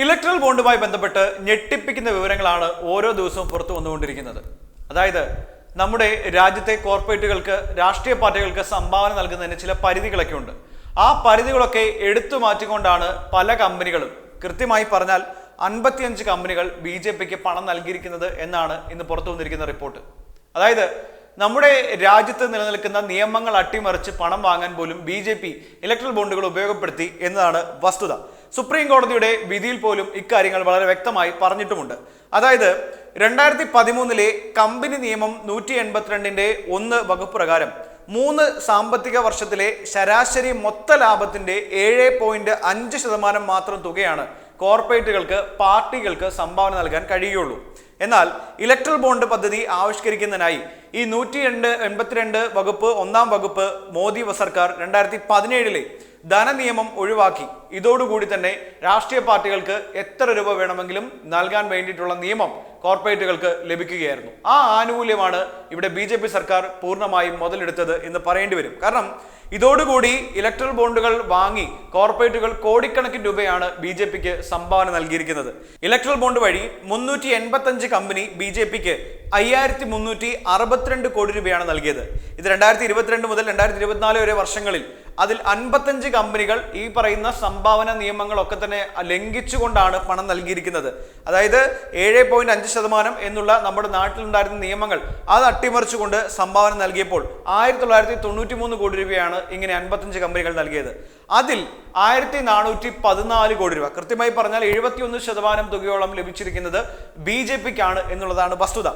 Electoral ബോണ്ടുമായി ബന്ധപ്പെട്ട് ഞെട്ടിപ്പിക്കുന്ന വിവരങ്ങളാണ് ഓരോ ദിവസവും പുറത്തു വന്നുകൊണ്ടിരിക്കുന്നത്. അതായത് നമ്മുടെ രാജ്യത്തെ കോർപ്പറേറ്റുകൾക്ക് രാഷ്ട്രീയ പാർട്ടികൾക്ക് സംഭാവന നൽകുന്നതിന് ചില പരിധികളൊക്കെ ഉണ്ട് ആ പരിധികളൊക്കെ എടുത്തു മാറ്റിക്കൊണ്ടാണ് പല കമ്പനികളും കൃത്യമായി പറഞ്ഞാൽ അൻപത്തിയഞ്ച് കമ്പനികൾ ബി ജെ പിക്ക് പണം നൽകിയിരിക്കുന്നത് എന്നാണ് ഇന്ന് പുറത്തു വന്നിരിക്കുന്ന റിപ്പോർട്ട്. അതായത് നമ്മുടെ രാജ്യത്ത് നിലനിൽക്കുന്ന നിയമങ്ങൾ അട്ടിമറിച്ച് പണം വാങ്ങാൻ പോലും ബി ജെ പി ഇലക്ട്രൽ ബോണ്ടുകൾ ഉപയോഗപ്പെടുത്തി എന്നതാണ് വസ്തുത. സുപ്രീം കോടതിയുടെ വിധിയിൽ പോലും ഇക്കാര്യങ്ങൾ വളരെ വ്യക്തമായി പറഞ്ഞിട്ടുമുണ്ട്. അതായത് രണ്ടായിരത്തി പതിമൂന്നിലെ കമ്പനി നിയമം നൂറ്റി എൺപത്തിരണ്ടിന്റെ ഒന്ന് വകുപ്പ് പ്രകാരം മൂന്ന് സാമ്പത്തിക വർഷത്തിലെ ശരാശരി മൊത്ത ലാഭത്തിന്റെ ഏഴ് പോയിന്റ് അഞ്ച് ശതമാനം മാത്രം തുകയാണ് കോർപ്പറേറ്റുകൾക്ക് പാർട്ടികൾക്ക് സംഭാവന നൽകാൻ കഴിയുള്ളൂ എന്നാൽ ഇലക്ട്രൽ ബോണ്ട് പദ്ധതി ആവിഷ്കരിക്കുന്നതിനായി ഈ നൂറ്റി രണ്ട് എൺപത്തിരണ്ട് വകുപ്പ് ഒന്നാം വകുപ്പ് മോദി സർക്കാർ രണ്ടായിരത്തി പതിനേഴിലെ ധനനിയമം ഒഴിവാക്കി. ഇതോടുകൂടി തന്നെ രാഷ്ട്രീയ പാർട്ടികൾക്ക് എത്ര രൂപ വേണമെങ്കിലും നൽകാൻ വേണ്ടിയിട്ടുള്ള നിയമം കോർപ്പറേറ്റുകൾക്ക് ലഭിക്കുകയായിരുന്നു. ആ ആനുകൂല്യമാണ് ഇവിടെ ബി സർക്കാർ പൂർണമായും മുതലെടുത്തത് എന്ന് പറയേണ്ടി വരും. കാരണം ഇതോടുകൂടി ഇലക്ട്രൽ ബോണ്ടുകൾ വാങ്ങി കോർപ്പറേറ്റുകൾ കോടിക്കണക്കിന് രൂപയാണ് ബി ജെ പിക്ക് സംഭാവന നൽകിയിരിക്കുന്നത്. ഇലക്ട്രൽ ബോണ്ട് വഴി മുന്നൂറ്റി എൺപത്തഞ്ച് കമ്പനി ബി ജെ പിക്ക് അയ്യായിരത്തി മുന്നൂറ്റി അറുപത്തിരണ്ട് കോടി രൂപയാണ് നൽകിയത്. ഇത് രണ്ടായിരത്തി ഇരുപത്തിരണ്ട് മുതൽ രണ്ടായിരത്തി ഇരുപത്തിനാല് വരെ വർഷങ്ങളിൽ അതിൽ അൻപത്തഞ്ച് കമ്പനികൾ ഈ പറയുന്ന സംഭാവന നിയമങ്ങളൊക്കെ തന്നെ ലംഘിച്ചുകൊണ്ടാണ് പണം നൽകിയിരിക്കുന്നത്. അതായത് ഏഴ് പോയിന്റ് അഞ്ച് ശതമാനം എന്നുള്ള നമ്മുടെ നാട്ടിലുണ്ടായിരുന്ന നിയമങ്ങൾ അത് അട്ടിമറിച്ചുകൊണ്ട് സംഭാവന നൽകിയപ്പോൾ ആയിരത്തി തൊള്ളായിരത്തി തൊണ്ണൂറ്റി മൂന്ന് കോടി രൂപയാണ് ഇങ്ങനെ അൻപത്തഞ്ച് കമ്പനികൾ നൽകിയത്. അതിൽ ആയിരത്തി നാനൂറ്റി പതിനാല് കോടി രൂപ കൃത്യമായി പറഞ്ഞാൽ എഴുപത്തിയൊന്ന് ശതമാനം തുകയോളം ലഭിച്ചിരിക്കുന്നത് ബി ജെ പിക്കാണ് എന്നുള്ളതാണ് വസ്തുത.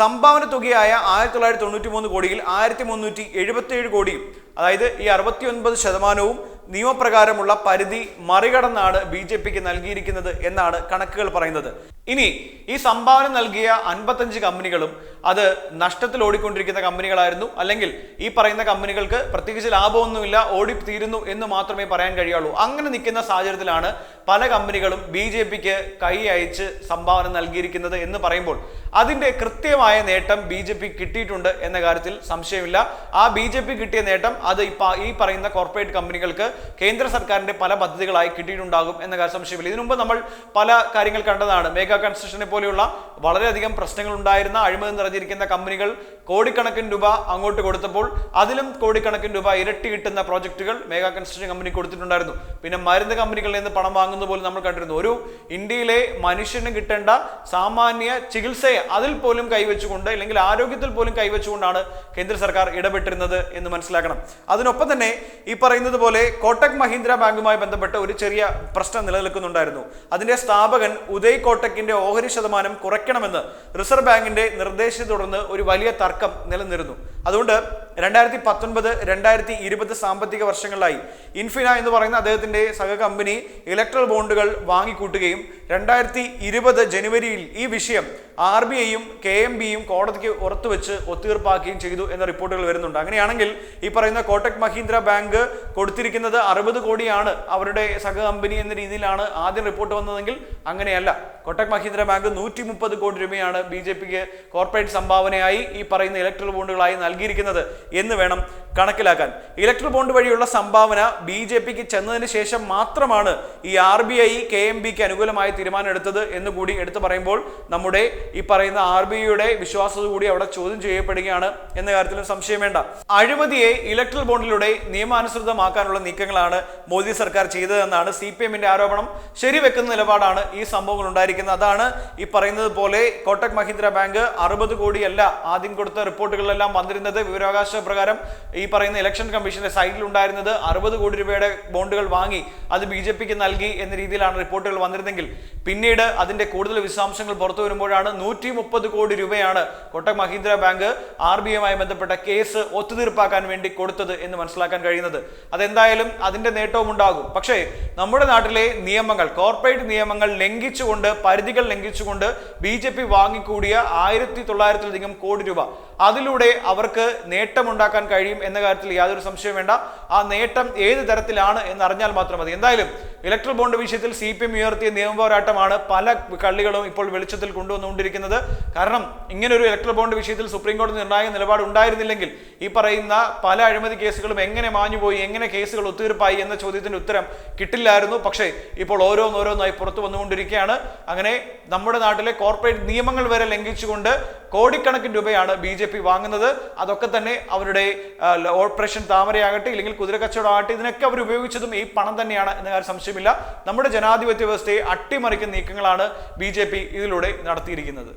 സംഭാവന തുകയായ ആയിരത്തി തൊള്ളായിരത്തി തൊണ്ണൂറ്റി മൂന്ന് കോടിയിൽ ആയിരത്തി മുന്നൂറ്റി എഴുപത്തി ഏഴ് കോടിയും അതായത് ഈ അറുപത്തി ഒൻപത് ശതമാനവും നിയമപ്രകാരമുള്ള പരിധി മറികടന്നാണ് ബി ജെ പിക്ക് നൽകിയിരിക്കുന്നത് എന്നാണ് കണക്കുകൾ പറയുന്നത്. ഇനി ഈ സംഭാവന നൽകിയ അൻപത്തഞ്ച് കമ്പനികളും അത് നഷ്ടത്തിൽ ഓടിക്കൊണ്ടിരിക്കുന്ന കമ്പനികളായിരുന്നു. അല്ലെങ്കിൽ ഈ പറയുന്ന കമ്പനികൾക്ക് പ്രത്യേകിച്ച് ലാഭമൊന്നുമില്ല ഓടി തീരുന്നു എന്ന് മാത്രമേ പറയാൻ കഴിയുള്ളൂ. അങ്ങനെ നിൽക്കുന്ന സാഹചര്യത്തിലാണ് പല കമ്പനികളും ബി ജെ പിക്ക് കൈ അയച്ച് സംഭാവന നൽകിയിരിക്കുന്നത് എന്ന് പറയുമ്പോൾ അതിന്റെ കൃത്യമായ നേട്ടം ബി ജെ പി കിട്ടിയിട്ടുണ്ട് എന്ന കാര്യത്തിൽ സംശയമില്ല. ആ ബി ജെ പി കിട്ടിയ നേട്ടം അത് ഈ പറയുന്ന കോർപ്പറേറ്റ് കമ്പനികൾക്ക് കേന്ദ്ര സർക്കാരിന്റെ പല പദ്ധതികളായി കിട്ടിയിട്ടുണ്ടാകും എന്ന കാര്യം സംശയമില്ല. ഇതിനു മുമ്പ് നമ്മൾ പല കാര്യങ്ങൾ കണ്ടതാണ്. മേഘ കൺസ്ട്രക്ഷനെ പോലെയുള്ള വളരെയധികം പ്രശ്നങ്ങൾ ഉണ്ടായിരുന്ന അഴിമതി നിറഞ്ഞിരിക്കുന്ന കമ്പനികൾ കോടിക്കണക്കിന് രൂപ അങ്ങോട്ട് കൊടുത്തപ്പോൾ അതിലും കോടിക്കണക്കിന് രൂപ ഇരട്ടി കിട്ടുന്ന പ്രോജക്റ്റുകൾ മേഗാ കൺസ്ട്രക്ഷൻ കമ്പനി കൊടുത്തിട്ടുണ്ടായിരുന്നു. പിന്നെ മരുന്ന് കമ്പനികളിൽ നിന്ന് പണം വാങ്ങുന്ന പോലും നമ്മൾ കണ്ടിരുന്നു. ഒരു ഇന്ത്യയിലെ മനുഷ്യന് കിട്ടേണ്ട സാമാന്യ ചികിത്സയെ അതിൽ പോലും കൈവച്ചുകൊണ്ട് അല്ലെങ്കിൽ ആരോഗ്യത്തിൽ പോലും കൈവച്ചുകൊണ്ടാണ് കേന്ദ്ര സർക്കാർ ഇടപെട്ടിരുന്നത് എന്ന് മനസ്സിലാക്കണം. അതിനൊപ്പം തന്നെ ഈ പറയുന്നത് പോലെ കോട്ടക് മഹീന്ദ്ര ബാങ്കുമായി ബന്ധപ്പെട്ട് ഒരു ചെറിയ പ്രശ്നം നിലനിൽക്കുന്നുണ്ടായിരുന്നു. അതിന്റെ സ്ഥാപകൻ ഉദയ് കോട്ടക്കിന്റെ ഓഹരി ശതമാനം കുറയ്ക്കണമെന്ന് റിസർവ് ബാങ്കിന്റെ നിർദ്ദേശത്തെ തുടർന്ന് ഒരു വലിയ തർക്കം നിലനിന്നിരുന്നു. അതുകൊണ്ട് രണ്ടായിരത്തി പത്തൊൻപത് രണ്ടായിരത്തി ഇരുപത് സാമ്പത്തിക വർഷങ്ങളിലായി ഇൻഫിന എന്ന് പറയുന്ന അദ്ദേഹത്തിന്റെ സഹകമ്പനി ഇലക്ട്രൽ ബോണ്ടുകൾ വാങ്ങിക്കൂട്ടുകയും രണ്ടായിരത്തി ഇരുപത് ജനുവരിയിൽ ഈ വിഷയം ആർ ബി ഐയും കെ എം ബിയും കോടതിക്ക് ഉറത്തുവെച്ച് ഒത്തുതീർപ്പാക്കുകയും ചെയ്തു എന്ന റിപ്പോർട്ടുകൾ വരുന്നുണ്ട്. അങ്ങനെയാണെങ്കിൽ ഈ പറയുന്ന കോട്ടക് മഹീന്ദ്ര ബാങ്ക് കൊടുത്തിരിക്കുന്നത് അറുപത് കോടിയാണ് അവരുടെ സഹകമ്പനി എന്ന രീതിയിലാണ് ആദ്യം റിപ്പോർട്ട് വന്നതെങ്കിൽ അങ്ങനെയല്ല. കോട്ടക് മഹീന്ദ്ര ബാങ്ക് നൂറ്റി മുപ്പത് കോടി രൂപയാണ് ബി ജെ പിക്ക് കോർപ്പറേറ്റ് സംഭാവനയായി ഈ പറയുന്ന ഇലക്ട്രൽ ബോണ്ടുകളായി നൽകിയിരിക്കുന്നത് എന്ന് വേണം കണക്കിലാക്കാൻ. ഇലക്ട്രൽ ബോണ്ട് വഴിയുള്ള സംഭാവന ബി ജെ പിക്ക് ചെന്നതിന് ശേഷം മാത്രമാണ് ഈ R B I K M ബിക്ക് അനുകൂലമായ തീരുമാനം എടുത്തത് എന്ന് കൂടി എടുത്തു പറയുമ്പോൾ നമ്മുടെ ഈ പറയുന്ന ആർ ബി ഐയുടെ വിശ്വാസത കൂടി അവിടെ ചോദ്യം ചെയ്യപ്പെടുകയാണ് എന്ന കാര്യത്തിലും സംശയം വേണ്ട. അഴിമതിയെ ഇലക്ട്രൽ ബോണ്ടിലൂടെ നിയമാനുസൃതമാക്കാനുള്ള നീക്കങ്ങളാണ് മോദി സർക്കാർ ചെയ്തതെന്നാണ് സി പി എമ്മിന്റെ ആരോപണം. ശരിവെക്കുന്ന നിലപാടാണ് ഈ സംഭവങ്ങൾ ഉണ്ടായിരിക്കുന്നത്. അതാണ് ഈ പറയുന്നത് പോലെ കോട്ടക് മഹീന്ദ്ര ബാങ്ക് അറുപത് കോടിയല്ല ആദ്യം കൊടുത്ത റിപ്പോർട്ടുകളിലെല്ലാം വന്നിരുന്നത് വിവരാവകാശ പ്രകാരം ഈ പറയുന്ന ഇലക്ഷൻ കമ്മീഷന്റെ സൈഡിൽ ഉണ്ടായിരുന്നത് അറുപത് കോടി രൂപയുടെ ബോണ്ടുകൾ വാങ്ങി അത് ബി ജെ പിക്ക് നൽകി എന്ന രീതിയിലാണ് റിപ്പോർട്ടുകൾ വന്നിരുന്നെങ്കിൽ പിന്നീട് അതിന്റെ കൂടുതൽ വിശദാംശങ്ങൾ പുറത്തു വരുമ്പോഴാണ് നൂറ്റി മുപ്പത് കോടി രൂപയാണ് Kotak Mahindra bank R B ഐയുമായി ബന്ധപ്പെട്ട കേസ് ഒത്തുതീർപ്പാക്കാൻ വേണ്ടി കൊടുത്തത് എന്ന് മനസ്സിലാക്കാൻ കഴിയുന്നത്. അതെന്തായാലും അതിന്റെ നേട്ടവും ഉണ്ടാകും. പക്ഷേ നമ്മുടെ നാട്ടിലെ നിയമങ്ങൾ കോർപ്പറേറ്റ് നിയമങ്ങൾ ലംഘിച്ചുകൊണ്ട് പരിധികൾ ലംഘിച്ചുകൊണ്ട് ബി ജെ പി വാങ്ങിക്കൂടിയ ആയിരത്തി തൊള്ളായിരത്തിലധികം കോടി രൂപ. അതിലൂടെ അവർക്ക് നേട്ടമുണ്ടാക്കാൻ കഴിയും എന്ന കാര്യത്തിൽ യാതൊരു സംശയവും വേണ്ട. ആ നേട്ടം ഏത് തരത്തിലാണ് എന്ന് അറിഞ്ഞാൽ മാത്രം മതി. എന്തായാലും ഇലക്ട്രൽ ബോണ്ട് വിഷയത്തിൽ സി പി എം ഉയർത്തിയ നിയമപോരാട്ടമാണ് പല കള്ളികളും ഇപ്പോൾ വെളിച്ചത്തിൽ കൊണ്ടുവന്നുകൊണ്ടിരിക്കുന്നത്. കാരണം ഇങ്ങനൊരു ഇലക്ട്രൽ ബോണ്ട് വിഷയത്തിൽ സുപ്രീം കോടതി നിർണായക നിലപാട് ഉണ്ടായിരുന്നില്ലെങ്കിൽ ഈ പറയുന്ന പല അഴിമതി കേസുകളും എങ്ങനെ മാഞ്ഞുപോയി എങ്ങനെ കേസുകൾ ഒത്തുതീർപ്പായി എന്ന ചോദ്യത്തിന് ഉത്തരം കിട്ടില്ലായിരുന്നു. പക്ഷേ ഇപ്പോൾ ഓരോന്നോരോന്നായി പുറത്തു വന്നുകൊണ്ടിരിക്കുകയാണ്. അങ്ങനെ നമ്മുടെ നാട്ടിലെ കോർപ്പറേറ്റ് നിയമങ്ങൾ വരെ ലംഘിച്ചുകൊണ്ട് കോടിക്കണക്കിന് രൂപയാണ് ബി ജെ പി വാങ്ങുന്നത്. അതൊക്കെ തന്നെ അവരുടെ ഓപ്പറേഷൻ താമരയാകട്ടെ ഇല്ലെങ്കിൽ കുതിര കച്ചവടം ഇതിനൊക്കെ അവർ ഉപയോഗിച്ചതും ഈ പണം തന്നെയാണ് എന്ന കാര്യം സംശയമില്ല നമ്മുടെ ജനാധിപത്യ വ്യവസ്ഥയെ അട്ടിമറിക്കുന്ന നീക്കങ്ങളാണ് ബി ഇതിലൂടെ നടത്തിയിരിക്കുന്നത്.